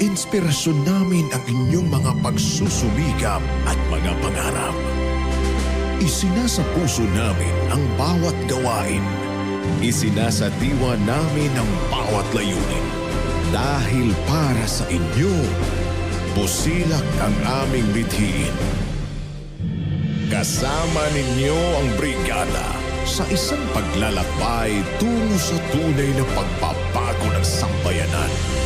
inspirasyon namin ang inyong mga pagsusumikap at mga pangarap. Isinasa puso namin ang bawat gawain. Isinasadiwa namin ang bawat layunin. Dahil para sa inyo, busilak ang aming bithiin. Kasama ninyo ang brigada sa isang paglalakbay tungo sa tunay na pagbabago ng sambayanan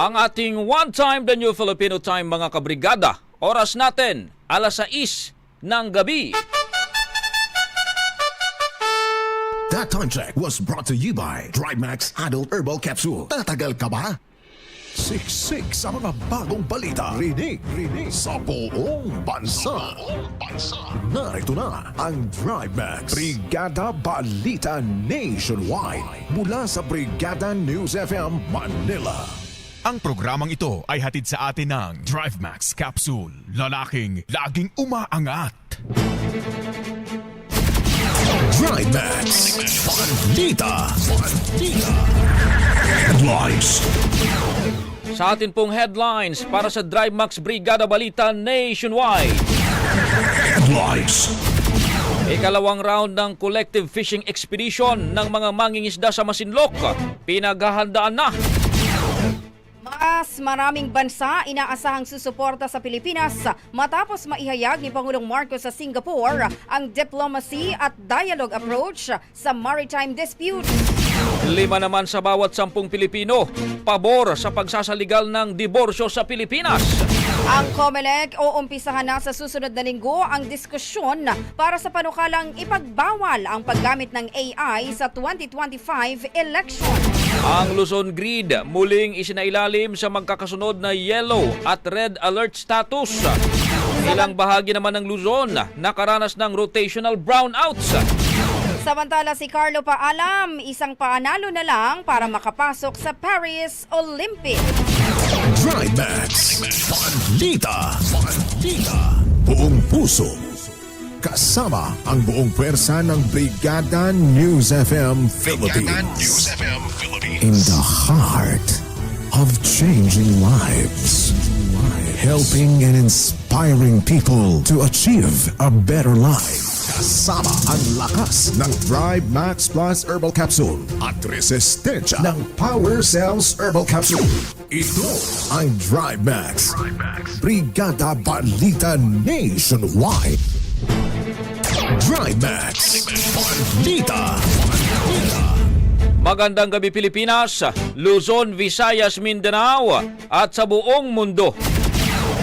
Ang ating one time the new Filipino time mga kabrigada. Oras natin, alas 6 ng gabi. That time check was brought to you by DriveMax Adult Herbal Capsule. Tatagal ka ba? Siksik sa mga bagong balita. Rinig, rinig sa buong bansa. Narito na ang DriveMax Brigada Balita Nationwide mula sa Brigada News FM Manila. Ang programang ito ay hatid sa atin ng DriveMax Capsule. Lalaking laging umaangat. DriveMax Balita. Balita. Headlines. Sa atin pong headlines para sa Drive Max Brigada Balita Nationwide. Headlines. Ikalawang round ng collective fishing expedition ng mga mangingisda sa Masinloc. Pinaghahandaan na. Mas maraming bansa inaasahang susuporta sa Pilipinas matapos maihayag ni Pangulong Marcos sa Singapore ang diplomacy at dialogue approach sa maritime dispute. Lima naman sa bawat sampung Pilipino, pabor sa pagsasaligal ng diborsyo sa Pilipinas. Ang COMELEC uumpisahan na sa susunod na linggo ang diskusyon para sa panukalang ipagbawal ang paggamit ng AI sa 2025 election. Ang Luzon Grid muling isinailalim sa magkakasunod na yellow at red alert status. Ilang bahagi naman ng Luzon nakaranas ng rotational brownouts. Samantala si Carlo Paalam, isang paanalo na lang para makapasok sa Paris Olympics. DriveMax Balita. Balita. Buong puso. Kasama ang buong pwersa ng Brigada News FM Philippines. FM Philippines. In the heart of changing lives. Helping and inspiring people to achieve a better life. Kasama ang lakas ng Drive Max Plus Herbal Capsule at resistensya ng Power Cells Herbal Capsule. Ito ang Drive Max. Brigada Balita Nationwide. Drive Max. Balita. Magandang gabi Pilipinas, Luzon, Visayas, Mindanao at sa buong mundo.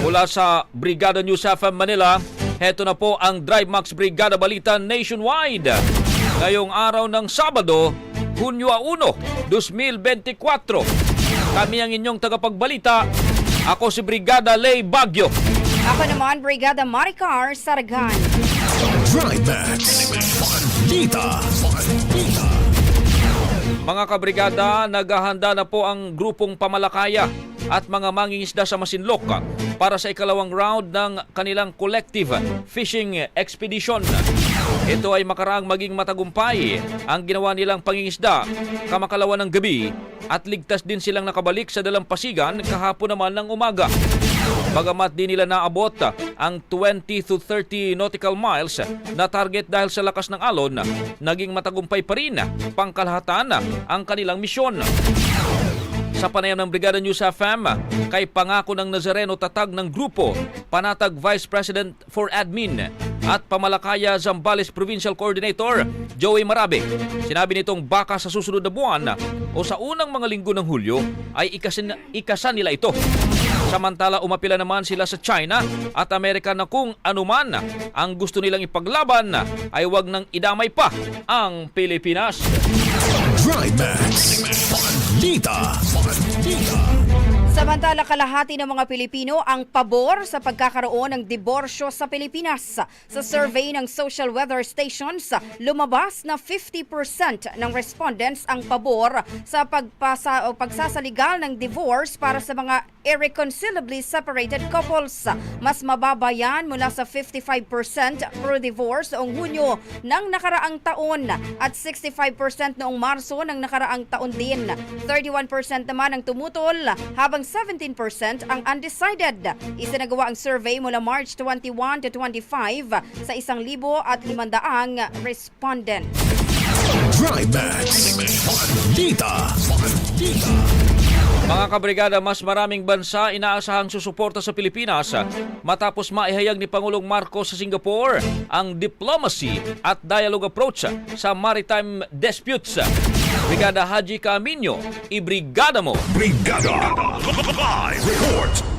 Mula sa Brigada News FM Manila, heto na po ang Drive Max Brigada Balita Nationwide. Ngayong araw ng Sabado, Hunyo 1, 2024. Kami ang inyong tagapagbalita. Ako si Brigada Lay Bagyo. Ako naman, Brigada Maricar Saragan. Drive Max. Balita. Balita. Mga kabrigada, naghahanda na po ang grupong pamalakaya at mga mangingisda sa Masinloc para sa ikalawang round ng kanilang collective fishing expedition. Ito ay makaraang maging matagumpay ang ginawa nilang pangingisda kamakalawa ng gabi at ligtas din silang nakabalik sa dalampasigan kahapon naman ng umaga. Bagamat di nila naabot ang 20 to 30 nautical miles na target dahil sa lakas ng alon, naging matagumpay pa rin pangkalahatan ang kanilang misyon. Sa panayam ng Brigada News FM, kay pangako ng Nazareno tatag ng grupo, panatag Vice President for Admin at Pamalakaya Zambales Provincial Coordinator Joey Marabe. Sinabi nitong baka sa susunod na buwan o sa unang mga linggo ng Hulyo ay ikasin, ikasan nila ito. Samantala umapila naman sila sa China at Amerika na kung anuman ang gusto nilang ipaglaban ay wag nang idamay pa ang Pilipinas. Trimax. Balita. Balita. Samantala kalahati ng mga Pilipino ang pabor sa pagkakaroon ng diborsyo sa Pilipinas. Sa survey ng Social Weather Stations, lumabas na 50% ng respondents ang pabor sa pagpasa o pagsasaligal ng divorce para sa mga irreconcilably separated couples. Mas mababa yan mula sa 55% pro divorce noong Hunyo ng nakaraang taon at 65% noong Marso ng nakaraang taon din. 31% naman ang tumutol habang 17% ang undecided. Isinagawa ang survey mula March 21 to 25 sa 1,500 respondent. Trimax. Balita. Balita. Mga kabrigada, mas maraming bansa inaasahang susuporta sa Pilipinas matapos maihayag ni Pangulong Marcos sa Singapore ang diplomacy at dialogue approach sa maritime disputes. Brigada Haji Camino, ibrigada mo! Brigada. Live report.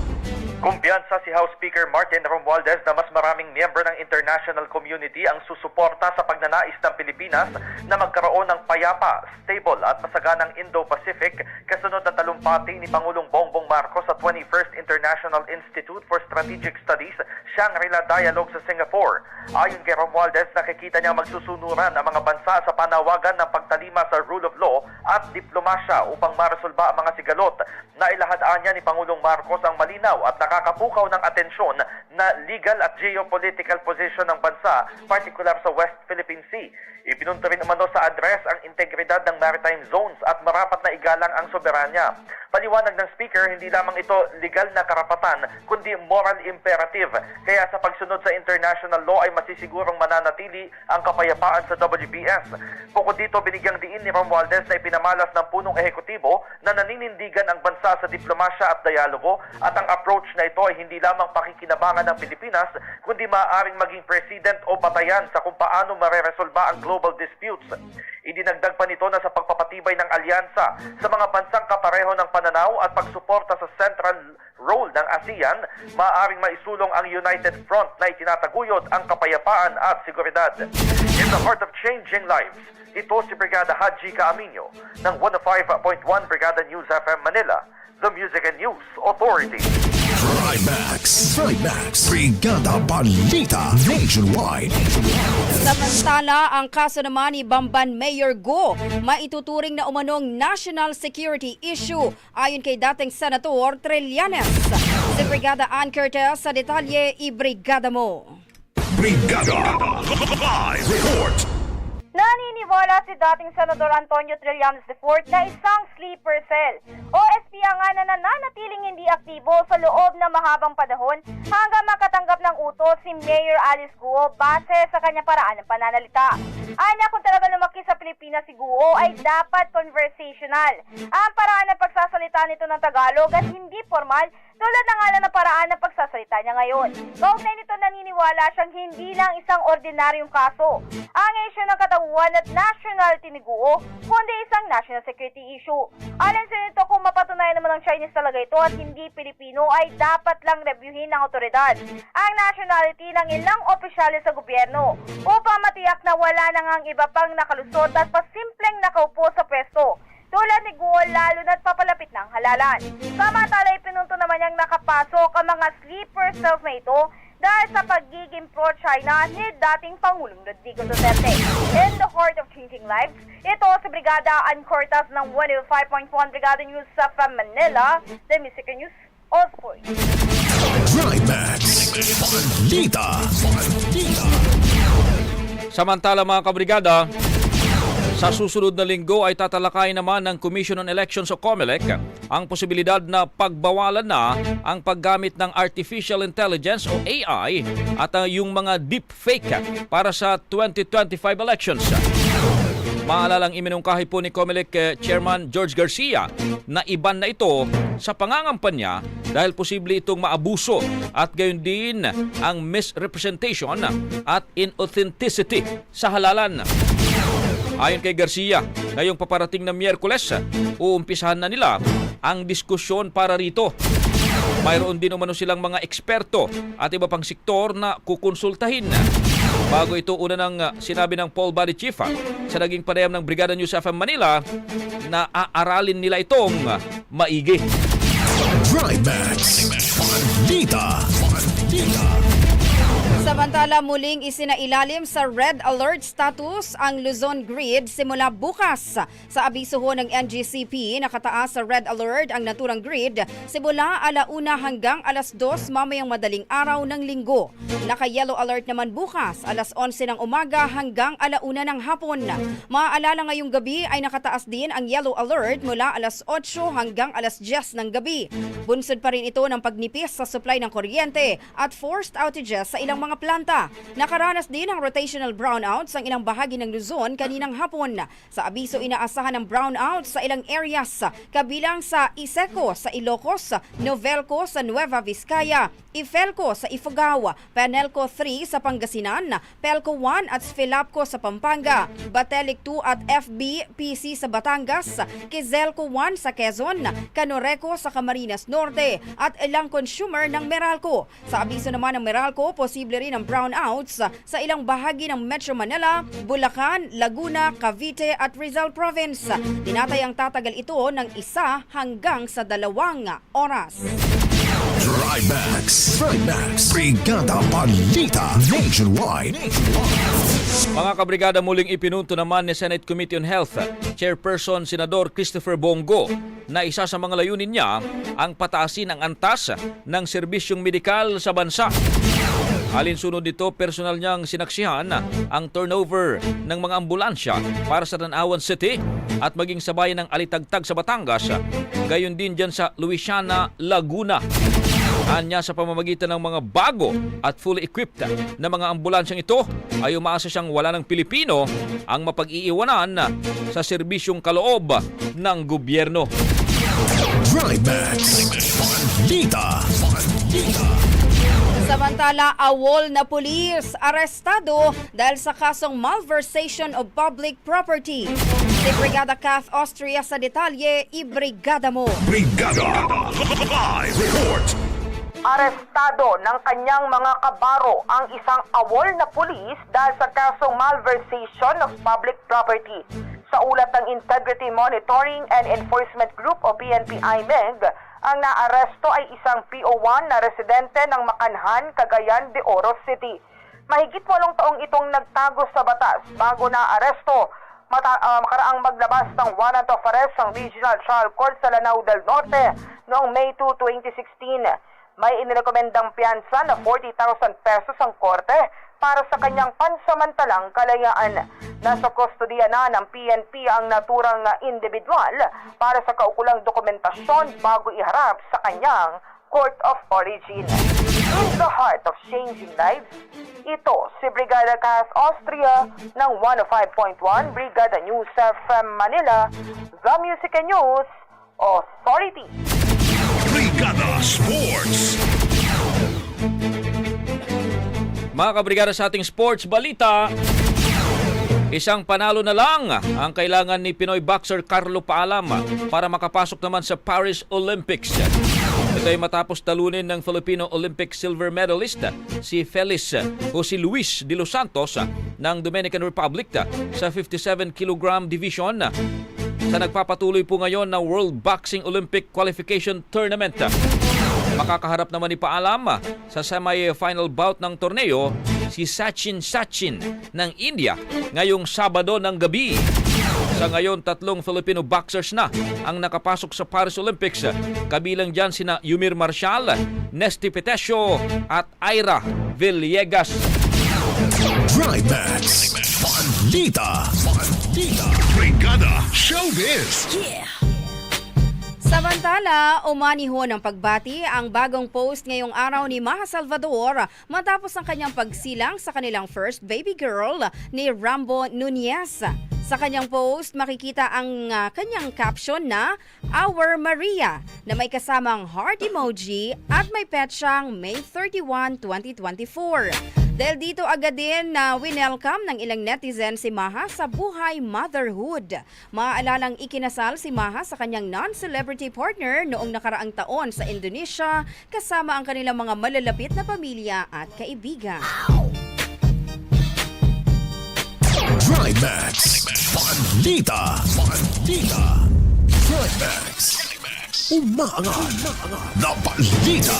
Kumpiyansa si House Speaker Martin Romualdez na mas maraming miyembro ng international community ang susuporta sa pagnanais ng Pilipinas na magkaroon ng payapa, stable at masaganang Indo-Pacific kasunod na talumpati ni Pangulong Bongbong Marcos sa 21st International Institute for Strategic Studies Shangri-La Dialogue sa Singapore. Ayon kay Romualdez, nakikita niya magsusunuran ang mga bansa sa panawagan ng pagtalima sa rule of law at diplomasya upang maresolba ang mga sigalot. Nailahadaan niya ni Pangulong Marcos ang malinaw at nakakapukaw ng atensyon na legal at geopolitical position ng bansa, particular sa West Philippine Sea. Ipinunto rin umano sa address ang integridad ng maritime zones at marapat na igalang ang soberanya. Paliwanag ng speaker, hindi lamang ito legal na karapatan, kundi moral imperative. Kaya sa pagsunod sa international law ay masisigurong mananatili ang kapayapaan sa WBS. Bukod dito, binigyang diin ni Romualdez na ipinamalas ng punong ehekutibo na naninindigan ang bansa sa diplomasya at dialogo at ang approach na ito ay hindi lamang pakikinabangan ng Pilipinas, kundi maaaring maging president o batayan sa kung paano mareresolba ang global disputes. Idinagdag pa nito na sa pagpapatibay ng alyansa sa mga bansang kapareho ng pananaw at pagsuporta sa central role ng ASEAN, maaaring maisulong ang United Front na itinataguyod ang kapayapaan at seguridad. In the heart of changing lives, ito si Brigada Haji Caaminyo ng 105.1 Brigada News FM Manila, the Music and News Authority. Trimax. Trimax. Brigada Balita. Nationwide. Samantala, ang kaso naman ni Bamban Mayor Go, maituturing na umanong national security issue ayon kay dating Senator Trillanes. Si Brigada Ann Curtis sa detalye, i-brigada mo. Brigada. Live report. Naniniwala si dating Senador Antonio Trillanes IV na isang sleeper cell o espya nga na nananatiling hindi aktibo sa loob ng mahabang panahon hanggang makatanggap ng utos si Mayor Alice Guo base sa kanya paraan ng pananalita. Anya kung talaga lumaki sa Pilipinas si Guo ay dapat conversational. Ang paraan ng pagsasalita nito ng Tagalog at hindi formal tulad na nga lang ng paraan ng pagsasalita niya ngayon. Kaugnay nito naniniwala siyang hindi lang isang ordinaryong kaso. Ang issue ng katauhan at nationality ni Guo, kundi isang national security issue. Alin sa nito kung mapatunayan naman ng Chinese talaga ito at hindi Pilipino ay dapat lang reviewin ng otoridad ang nationality ng ilang opisyales sa gobyerno upang matiyak na wala nang ang iba pang nakalusot at pasimpleng nakaupo sa pwesto tulad ni Guo lalo na't papalapit ng halalan. Samantala, ipinunto naman niyang nakapasok ang mga sleeper cells na ito dahil sa pagiging pro-China ni dating Pangulong Rodrigo Duterte. In the heart of changing lives, ito si Brigada Ann Cortas ng 105.1 Brigada News sa Manila, the Music News Authority. Trimax. Balita. Balita. Samantala mga kabrigada, sa susunod na linggo ay tatalakayin naman ng Commission on Elections o COMELEC ang posibilidad na pagbawalan na ang paggamit ng Artificial Intelligence o AI at uh, yung mga deepfake para sa 2025 elections. Maalalang iminungkahi po ni COMELEC eh, Chairman George Garcia na iban na ito sa pangangampanya dahil posible itong maabuso at gayon din ang misrepresentation at inauthenticity sa halalan. Ayon kay Garcia, ngayong paparating na Miyerkules, uumpisahan na nila ang diskusyon para rito. Mayroon din umano silang mga eksperto at iba pang sektor na kukonsultahin. Bago ito una ng uh, sinabi ng Paul Body Chief ah, sa naging panayam ng Brigada News FM Manila na aaralin nila itong uh, maigi. Trimax. Balita. Balita. Samantala muling isinailalim sa red alert status ang Luzon Grid simula bukas. Sa abiso ng NGCP, nakataas sa red alert ang naturang grid simula alauna hanggang alas 2 mamayang madaling araw ng linggo. Naka-yellow alert naman bukas alas 11 ng umaga hanggang alauna ng hapon. Maaalala ngayong gabi ay nakataas din ang yellow alert mula alas 8 hanggang alas 10 ng gabi. Bunsod pa rin ito ng pagnipis sa supply ng kuryente at forced outages sa ilang mga planta. Nakaranas din ng rotational brownouts ang ilang bahagi ng Luzon kaninang hapon. Sa abiso inaasahan ng brownouts sa ilang areas kabilang sa Iseco sa Ilocos, Novelco sa Nueva Vizcaya, Ifelco sa Ifugao, Penelco 3 sa Pangasinan, Pelco 1 at Sfilapco sa Pampanga, Batelic 2 at FBPC sa Batangas, Kizelco 1 sa Quezon, Canoreco sa Camarines Norte at ilang consumer ng Meralco. Sa abiso naman ng Meralco, posible rin ang brownouts sa ilang bahagi ng Metro Manila, Bulacan, Laguna, Cavite at Rizal Province. Tinatayang tatagal ito ng isa hanggang sa dalawang oras. Trimax. Trimax. Brigada Balita. Nationwide. Mga kabrigada muling ipinunto naman ni Senate Committee on Health Chairperson Senador Christopher Bongo na isa sa mga layunin niya ang pataasin ang antas ng serbisyong medikal sa bansa. Alinsunod nito, personal niyang sinaksihan ang turnover ng mga ambulansya para sa Tanawan City at maging sa bayan ng Alitagtag sa Batangas, gayon din dyan sa Luisiana, Laguna. Anya sa pamamagitan ng mga bago at fully equipped na mga ambulansyang ito ay umaasa siyang wala ng Pilipino ang mapag-iiwanan sa serbisyong kaloob ng gobyerno. Trimax. Balita. Balita. Samantala, awol na pulis arestado dahil sa kasong malversation of public property. Si Brigada Kath Austria sa detalye, ibrigada mo. Brigada. Live report. Arestado ng kanyang mga kabaro ang isang awol na pulis dahil sa kasong malversation of public property. Sa ulat ng Integrity Monitoring and Enforcement Group o PNP-IMEG, ang naaresto ay isang PO1 na residente ng Makanhan, Cagayan de Oro City. Mahigit walong taong itong nagtago sa batas bago na aresto mata, ah, makaraang maglabas ng warrant of arrest ang Regional Trial Court sa Lanao del Norte noong May 2, 2016. May inirekomendang piyansa na 40,000 pesos ang korte para sa kanyang pansamantalang kalayaan. Nasa kustodiya na ng PNP ang naturang individual para sa kaukulang dokumentasyon bago iharap sa kanyang court of origin. In the heart of changing lives, ito si Brigada Cas Austria ng 105.1 Brigada News FM Manila, The Music and News Authority. Brigada Sports. Mga kabrigada sa ating sports balita, isang panalo na lang ang kailangan ni Pinoy boxer Carlo Paalam para makapasok naman sa Paris Olympics. Ito ay matapos talunin ng Filipino Olympic silver medalist si Felis o Luis de los Santos ng Dominican Republic sa 57 kg division sa nagpapatuloy po ngayon na World Boxing Olympic Qualification Tournament. Makakaharap naman ni Paalam sa semi-final bout ng torneo si Sachin Sachin ng India ngayong Sabado ng gabi. Sa ngayon, tatlong Filipino boxers na ang nakapasok sa Paris Olympics. Kabilang dyan sina Yumir Marshall, Nesty Petesio at Ira Villegas. Trimax. Balita. Balita. Brigada Showbiz. Samantala, umaniho ng pagbati ang bagong post ngayong araw ni Maha Salvador matapos ang kanyang pagsilang sa kanilang first baby girl ni Rambo Nunez. Sa kanyang post, makikita ang ah, kanyang caption na Our Maria na may kasamang heart emoji at may petsang May 31, 2024. Dahil dito agad din na winelcome ng ilang netizen si Maha sa buhay motherhood. Maaalalang ikinasal si Maha sa kanyang non-celebrity partner noong nakaraang taon sa Indonesia kasama ang kanilang mga malalapit na pamilya at kaibigan. Trimax. Balita. Balita. Trimax. Umaangat. Na balita.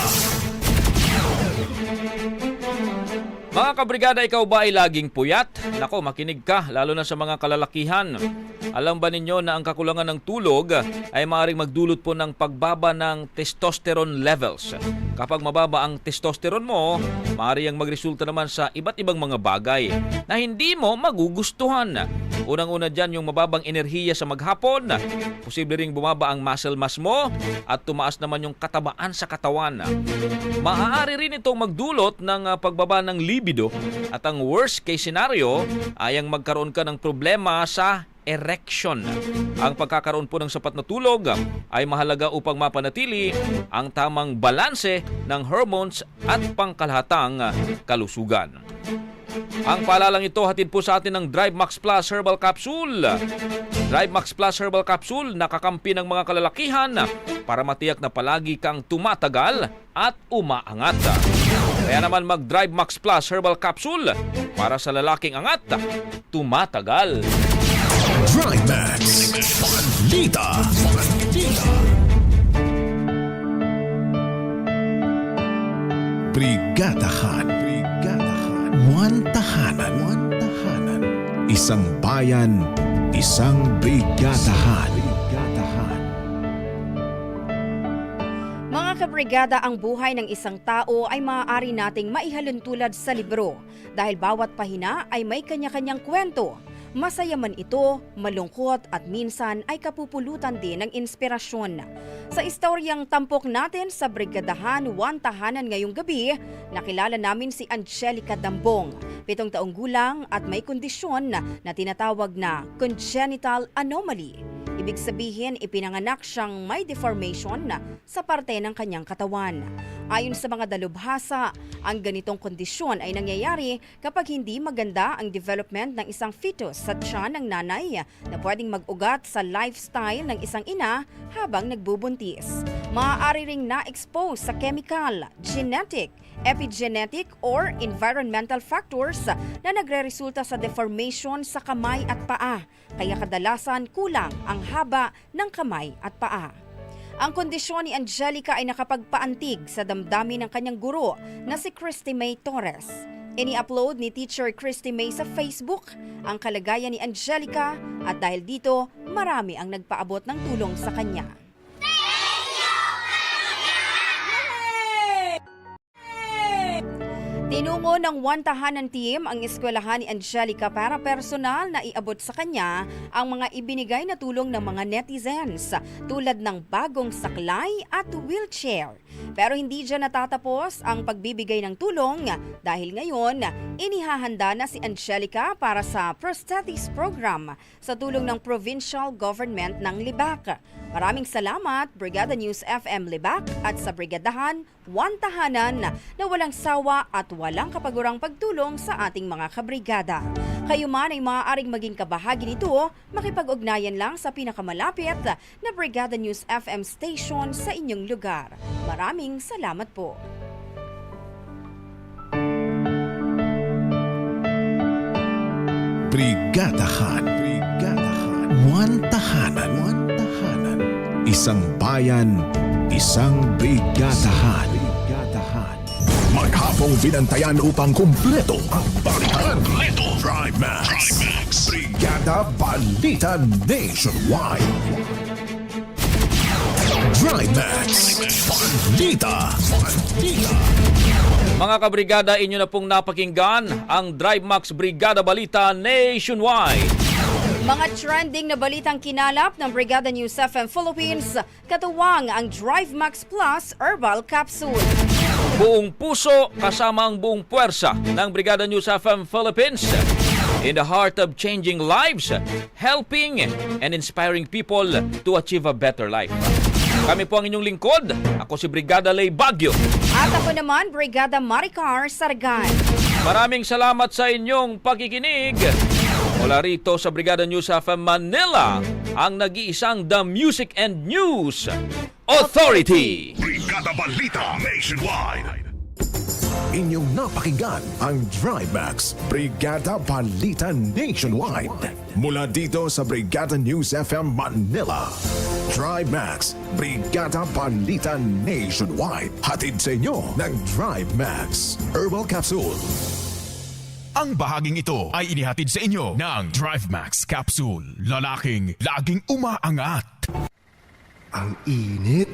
Mga kabrigada, ikaw ba ay laging puyat? Nako, makinig ka, lalo na sa mga kalalakihan. Alam ba ninyo na ang kakulangan ng tulog ay maaaring magdulot po ng pagbaba ng testosterone levels. Kapag mababa ang testosterone mo, maaari ang magresulta naman sa iba't ibang mga bagay na hindi mo magugustuhan. Unang-una dyan yung mababang enerhiya sa maghapon, posible ring bumaba ang muscle mass mo at tumaas naman yung katabaan sa katawan. Maaari rin itong magdulot ng ah, pagbaba ng libido at ang worst case scenario ay ang magkaroon ka ng problema sa erection. Ang pagkakaroon po ng sapat na tulog ay mahalaga upang mapanatili ang tamang balanse ng hormones at pangkalahatang kalusugan. Ang paalalang ito hatid po sa atin ng Drive Max Plus Herbal Capsule. Drive Max Plus Herbal Capsule nakakampi ng mga kalalakihan para matiyak na palagi kang tumatagal at umaangat. Kaya naman mag-Drive Max Plus Herbal Capsule para sa lalaking angat, tumatagal. Trimax. Balita. Balita. Brigadahan. Brigadahan. One tahanan. One tahanan. Isang bayan, isang. Brigadahan. Mga kabrigada, ang buhay ng isang tao ay maaari nating maihaluntulad sa libro dahil bawat pahina ay may kanya-kanyang kwento. Masaya man ito, malungkot at minsan ay kapupulutan din ng inspirasyon. Sa istoryang tampok natin sa Brigadahan One Tahanan ngayong gabi, nakilala namin si Angelica Dambong, pitong taong gulang at may kondisyon na tinatawag na congenital anomaly. Ibig sabihin, ipinanganak siyang may deformation sa parte ng kanyang katawan. Ayon sa mga dalubhasa, ang ganitong kondisyon ay nangyayari kapag hindi maganda ang development ng isang fetus sa tiyan ng nanay na pwedeng mag-ugat sa lifestyle ng isang ina habang nagbubuntis. Maaari ring na-expose sa chemical, genetic, epigenetic or environmental factors na nagre-resulta sa deformation sa kamay at paa, kaya kadalasan kulang ang haba ng kamay at paa. Ang kondisyon ni Angelica ay nakapagpaantig sa damdamin ng kanyang guro na si Christy May Torres. Ini-upload ni Teacher Christy May sa Facebook ang kalagayan ni Angelica at dahil dito, marami ang nagpaabot ng tulong sa kanya. Tinungo ng One Tahanan Team ang eskwelahan ni Angelica para personal na iabot sa kanya ang mga ibinigay na tulong ng mga netizens tulad ng bagong saklay at wheelchair. Pero hindi dyan natatapos ang pagbibigay ng tulong dahil ngayon inihahanda na si Angelica para sa prosthetics program sa tulong ng provincial government ng Libak. Maraming salamat Brigada News FM Libak at sa Brigadahan One Tahanan na walang sawa at walang kapagurang pagtulong sa ating mga kabrigada. Kayo man ay maaaring maging kabahagi nito, makipag-ugnayan lang sa pinakamalapit na Brigada News FM station sa inyong lugar. Maraming salamat po. Brigadahan. Brigadahan. One tahanan. One tahanan. Isang bayan, isang. Brigadahan. Maghapong binantayan upang kumpleto ang balitan. Kumpleto. Trimax. Brigada Balita Nationwide. Trimax. Balita. Balita. Mga kabrigada, inyo na pong napakinggan ang Drive Max Brigada Balita Nationwide. Mga trending na balitang kinalap ng Brigada News FM Philippines, katuwang ang Drive Max Plus Herbal Capsule. Buong puso kasama ang buong puwersa ng Brigada News FM Philippines. in the heart of changing lives, helping and inspiring people to achieve a better life. Kami po ang inyong lingkod. Ako si Brigada Lay Bagyo. At ako naman, Brigada Maricar Sargan. Maraming salamat sa inyong pagkikinig. Mula rito sa Brigada News of Manila, ang nag-iisang The Music and News Authority. Brigada Balita Nationwide. Inyong napakinggan ang Drivemax Brigada Balita Nationwide. Mula dito sa Brigada News FM Manila. Drivemax Brigada Balita Nationwide. Hatid sa inyo ng Drivemax Herbal Capsule. Ang bahaging ito ay inihatid sa inyo ng DriveMax Capsule. Lalaking laging umaangat. Ang init.